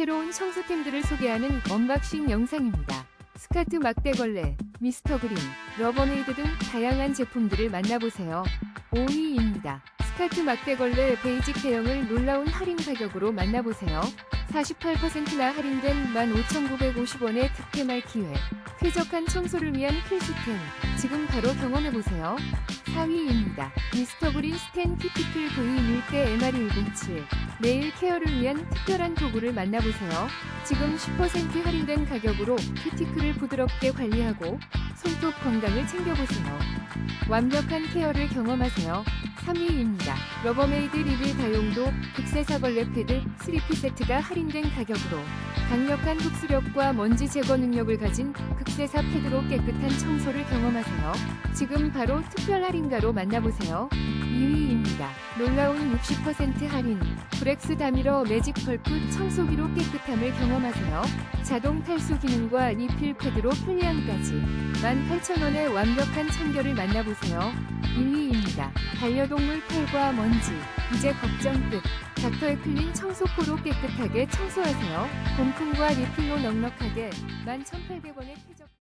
새로운 청소템들을 소개하는 언박싱 영상입니다. 스카트 막대걸레, 미스터 그린, 러버메이드 등 다양한 제품들을 만나보세요. 5위입니다. 스카트 막대걸레 베이직 대형을 놀라운 할인 가격으로 만나보세요. 48%나 할인된 15,950원의 득템할 기회. 쾌적한 청소를 위한 필수템. 지금 바로 경험해보세요. 4위입니다. 미스터 그린 스텐 키티클 V 밀대 MR107. 네일 케어를 위한 특별한 도구를 만나보세요. 지금 10% 할인된 가격으로 큐티클을 부드럽게 관리하고 손톱 건강을 챙겨보세요. 완벽한 케어를 경험하세요. 3위입니다. 러버메이드 리빌 다용도 극세사벌레 패드 3피 세트가 할인된 가격으로 강력한 흡수력과 먼지 제거 능력을 가진 극세사 패드로 깨끗한 청소를 경험하세요. 지금 바로 특별 할인가로 만나보세요. 2위입니다. 놀라운 60% 할인 브렉스 다미러 매직 펄프 청소기로 깨끗함을 경험하세요. 자동 탈수 기능과 리필 패드로 편리함까지 18,000원의 완벽한 청결을 만나보세요. 1위입니다. 반려동물 털과 먼지 이제 걱정 끝. 닥터의 클린 청소포로 깨끗하게 청소하세요. 본품과 리필로 넉넉하게 11,800원의 쾌적